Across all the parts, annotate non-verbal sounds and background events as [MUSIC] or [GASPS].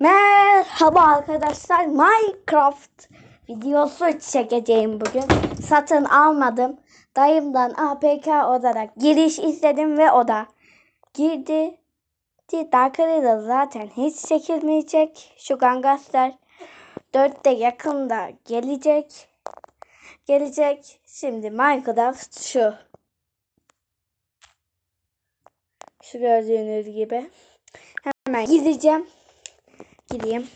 Merhaba arkadaşlar. Minecraft videosu çekeceğim bugün. Satın almadım. Dayımdan APK olarak giriş istedim ve o da girdi. Dark Riddle zaten hiç çekilmeyecek. Şu gangster 4'te yakında gelecek. Gelecek. Şimdi Minecraft şu. Şu gördüğünüz gibi. Hemen gideceğim. Gideyim.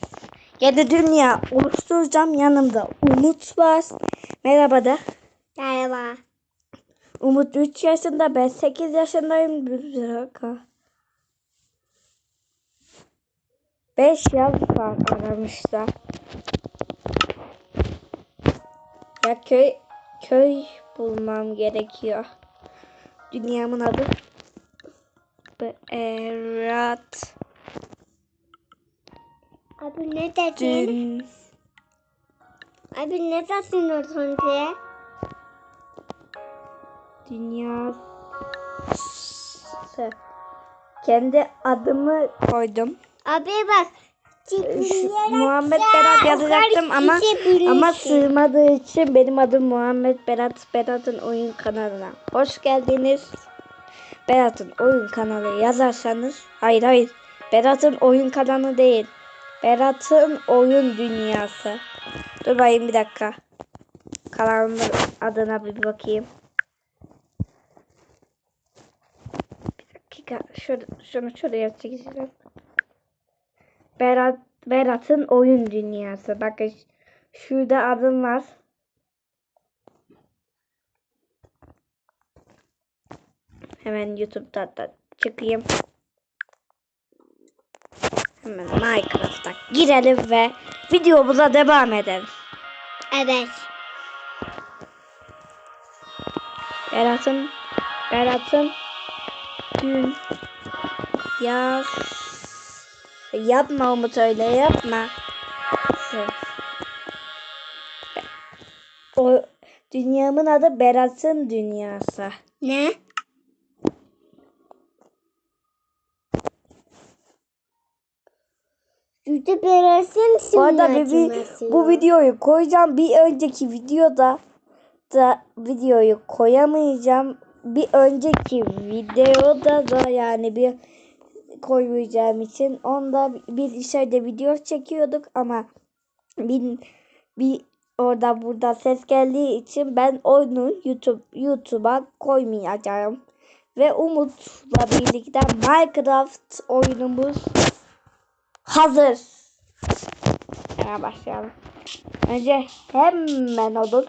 Yedi dünya oluşturacağım. Yanımda Umut var. Merhaba da. Merhaba. Umut 3 yaşında. Ben 8 yaşındayım. Bir dakika. 5 yaz var aramışlar. Ya köy köy bulmam gerekiyor. Dünyamın adı Berat Abi ne dedin? Abi ne dedin az önce? Dünyası. Kendi adımı koydum. Abi bak. Şu Muhammed Berat yazacaktım ama ama sığmadığı için benim adım Muhammed Berat Berat'ın oyun kanalına. Hoş geldiniz. Berat'ın oyun kanalı yazarsanız hayır hayır Berat'ın oyun kanalı değil. Berat'ın oyun dünyası. Dur bakayım bir dakika. Kanalımın adına bir bakayım. Bir dakika. Şurada, şunu şuraya çekeceğim. Berat Berat'ın oyun dünyası. Bakın şurada adım var. Hemen YouTube'da da çıkayım. Hemen Minecraft'a girelim ve videomuza devam edelim. Evet. Berat'ın Berat'ın dün yaz yapma Umut öyle yapma. O dünyamın adı Berat'ın dünyası. Ne? Beresin Bu arada bir- bu videoyu koyacağım. Bir önceki videoda da videoyu koyamayacağım. Bir önceki videoda da yani bir koymayacağım için onda bir içeride video çekiyorduk ama bir, bir orada burada ses geldiği için ben onu YouTube YouTube'a koymayacağım. Ve Umut'la birlikte Minecraft oyunumuz hazır. Hemen başlayalım. Önce hemen odun.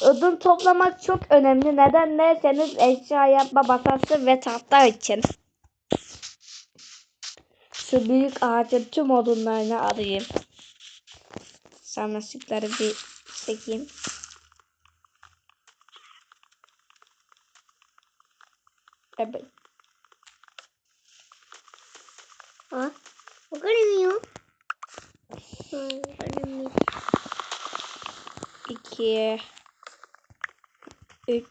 Odun toplamak çok önemli. Neden derseniz eşya yapma basası ve tahta için. Şu büyük ağacın tüm odunlarını alayım. Sarmaşıkları bir çekeyim. Evet. Ha? O görünmüyor. Görünmüyor. 2 3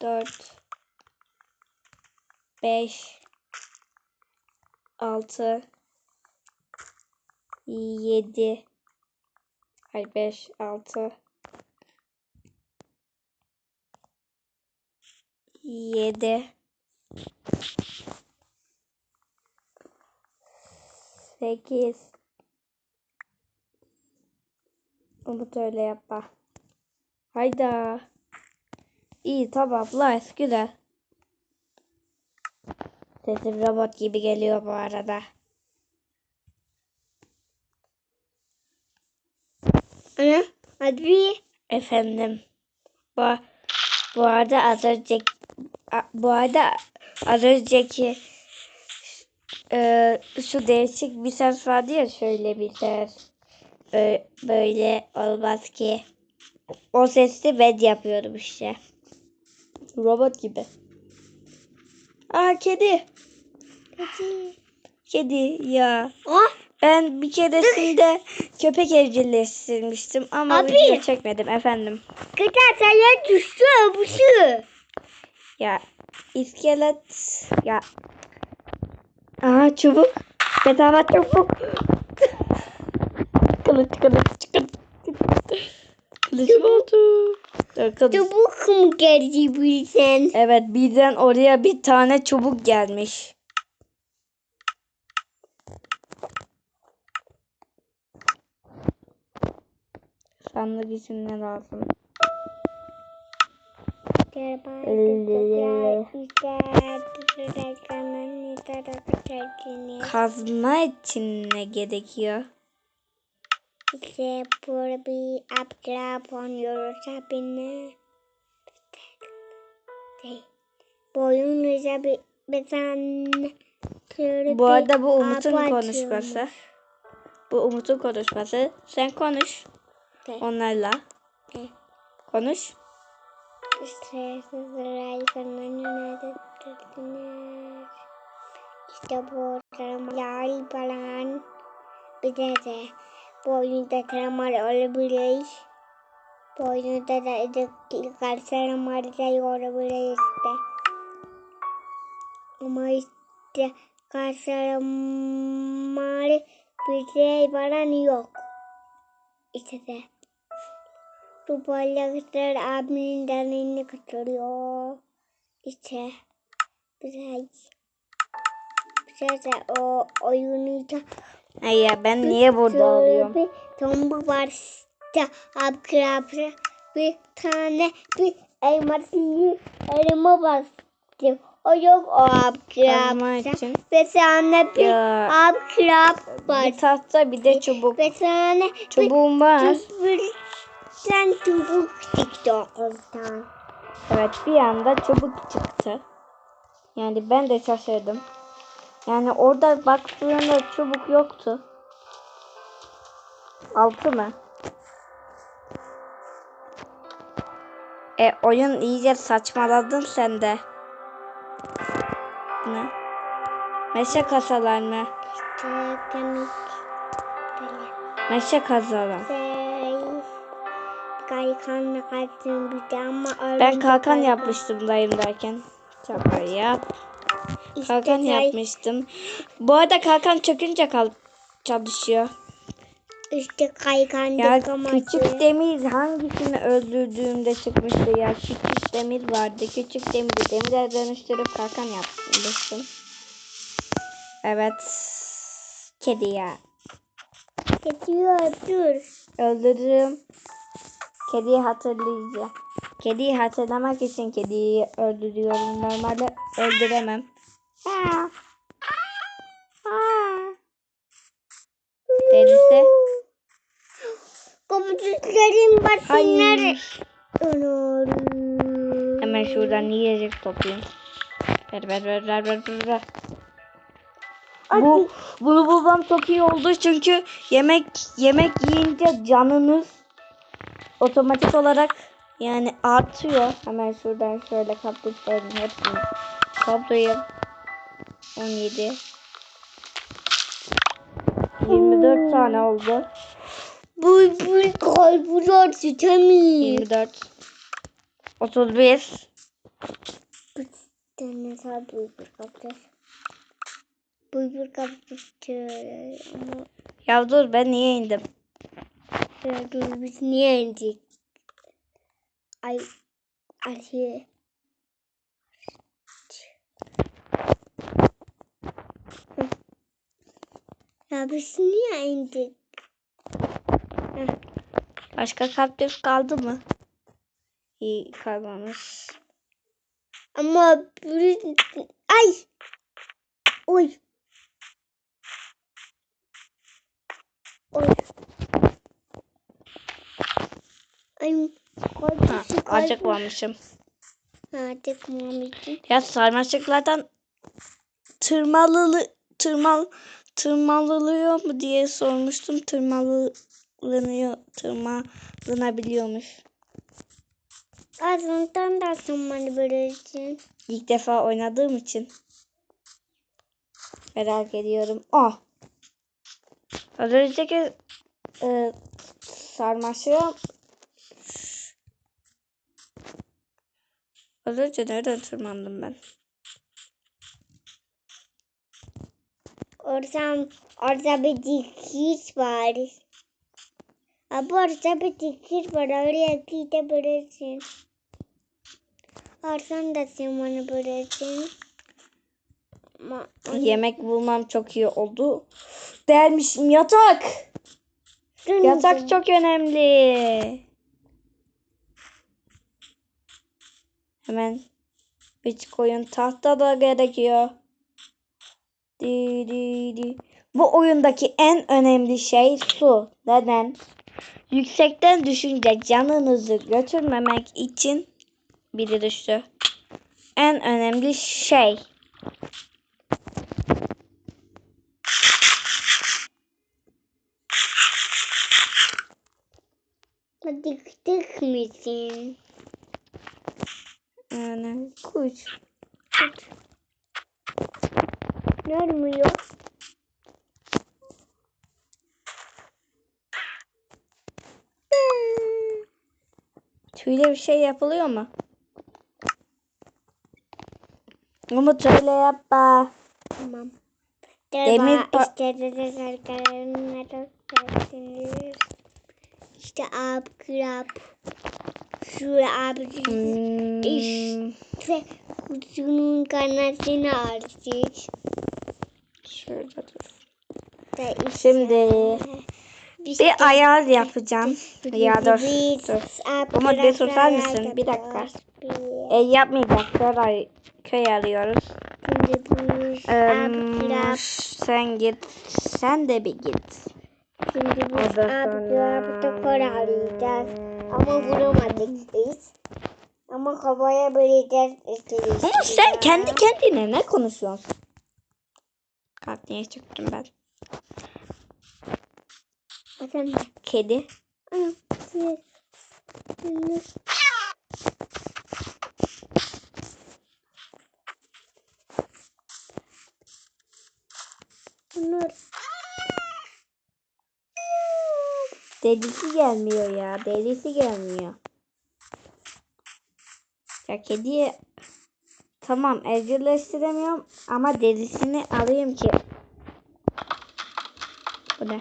4 5 6 7 Hayır 5 6 7 8 Umut öyle yapma. Hayda. İyi tamam nice güzel. Sesim robot gibi geliyor bu arada. Ana. Hadi. Efendim. Bu, bu arada az önceki bu arada az önceki e, şu değişik bir ses vardı ya şöyle bir ses. Böyle olmaz ki. O sesi ben yapıyorum işte. Robot gibi. Aa kedi. Hadi. [GASPS] Kedi ya. Oh. Ben bir keresinde [LAUGHS] köpek evcilleştirmiştim ama Abi. video çekmedim efendim. Kıta sana düştü bu şu. Ya iskelet ya. Aa çubuk. Bedava çubuk. Kılıç oldu. Dur, kılıç. Çubuk mu geldi birden? Evet birden oraya bir tane çubuk gelmiş. Sandık için ne lazım? Kazma için ne gerekiyor? İşte burada bir aptal yapıyoruz abine. Boyunuza bir bezen. Bu arada bu Umut'un konuşması. Bu Umut'un konuşması. Sen konuş onlarla. Ne? Konuş. İşte bu taramalar falan. Bir de de bu oyunda taramalar olabilir. Bu oyunda da karşılamalar da olabilir işte. Ama işte karşılamalar bir şey falan yok. İşte de. Bu balıklar abinin deneyini kaçırıyor. İşte biraz biraz o oyunu da Ay ya ben niye burada alıyorum? bir tombul var işte abkrabra bir tane bir elması elma bastı. O yok o abkrabra. Bir tane bir abkrab var. Bir tahta bir de çubuk. Bir tane Çubuğum var. bir sen çubuk çıktı oradan. Evet bir anda çubuk çıktı. Yani ben de şaşırdım. Yani orada baktığımda çubuk yoktu. Altı mı? E oyun iyice saçmaladın sen de. Ne? Meşe kasalar mı? Meşe kasalar. Ben kalkan yapmıştım dayımdayken. Şaka yap. Kalkan şey- yapmıştım. Bu arada kalkan çökünce kal çalışıyor. İşte kaykan Ya küçük demir hangisini öldürdüğümde çıkmıştı ya. Küçük demir vardı. Küçük demiri demire dönüştürüp kalkan yapmıştım. Evet. Kedi ya. Geçiyor dur. Öldürürüm. Kediyi hatırlayacağım. Kediyi hatırlamak için kediyi öldürüyorum. Normalde öldüremem. Delisi. Komutörlerin basınları. Hemen şuradan yiyecek toplayayım. Ver ver ver ver ver ver. ver. Bu bunu bulmam çok iyi oldu çünkü yemek yemek yiyince canınız otomatik olarak yani artıyor. Hemen şuradan şöyle kaplıkların hepsini toplayayım. 17 24 tane oldu. Bu bu kalbur temiz. 24 31 tane daha buyur kaptır. Buyur kaptır. Ya dur ben niye indim? ya dur biz niye indik? Ay ay. Ya biz niye indik? Başka kaktüs kaldı mı? İyi kalmamış. Ama. Ay! Oy! Oy! Ay! Ha, Kalbisi acıkmamışım. Acıkmamışım. Ya sarmaşıklardan tırmalılı tırmal tırmalılıyor mu diye sormuştum. Tırmalınıyor, tırmalınabiliyormuş. Ağzından da bana böyle için. İlk defa oynadığım için merak ediyorum. Ah. Az önceki e, sarmaşığa Az önce nereden tırmandım ben? Orada, orada bir dikiş var. Abi orada bir dikiş var. Oraya gidebilirsin. Oradan da sen bana. Ama Yemek bulmam çok iyi oldu. Dermişim yatak. Yatak çok önemli. Hemen üç koyun tahta da gerekiyor. Di, di, di. Bu oyundaki en önemli şey su. Neden? Yüksekten düşünce canınızı götürmemek için biri düştü. En önemli şey. Diktik misin? Yani kuş. Görmüyor. Tüyle bir şey yapılıyor mu? Umut öyle yapma. Tamam. Demir Demir pa- işte de arkadaşlar İşte ab krap. Şuraya abi Hmm, işte kutunun kanatını artık. Şöyle dur. İşte Şimdi işte bir ayar yapacağım. Ya dur. dur. Umut bir susar mısın? Bir dakika. E, yapmayacaklar. Ay, köy arıyoruz. Krap. sen git. Sen de bir git. Şimdi biz Ondan ab krapta kor arayacağız. Ama bulamadık biz. Ama havaya böleceğiz. istedik. Umut sen kendi kendine ne konuşuyorsun? Kalk niye çıktım ben? Bakın. Kedi. Bunlar Delisi gelmiyor ya. Delisi gelmiyor. Ya kediye tamam evcilleştiremiyorum ama derisini alayım ki. Bu ne?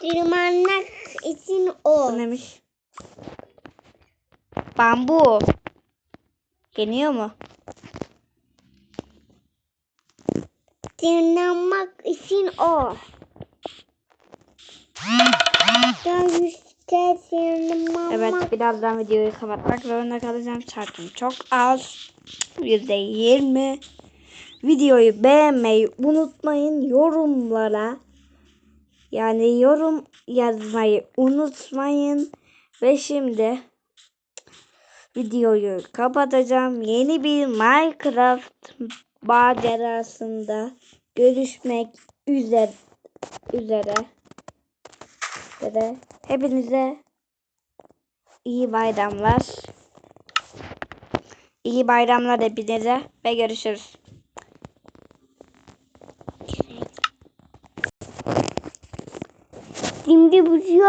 tırmanmak için o. Bu neymiş? Bambu. Yeniyor mu? Tırmanmak için o. Dönüşte tırmanmak. Evet birazdan videoyu kapatmak zorunda kalacağım. Şartım çok az. Yüzde yirmi. Videoyu beğenmeyi unutmayın. Yorumlara yani yorum yazmayı unutmayın. Ve şimdi videoyu kapatacağım. Yeni bir Minecraft macerasında görüşmek üzere. üzere. Üzere. Hepinize İyi bayramlar. İyi bayramlar hepinize ve görüşürüz.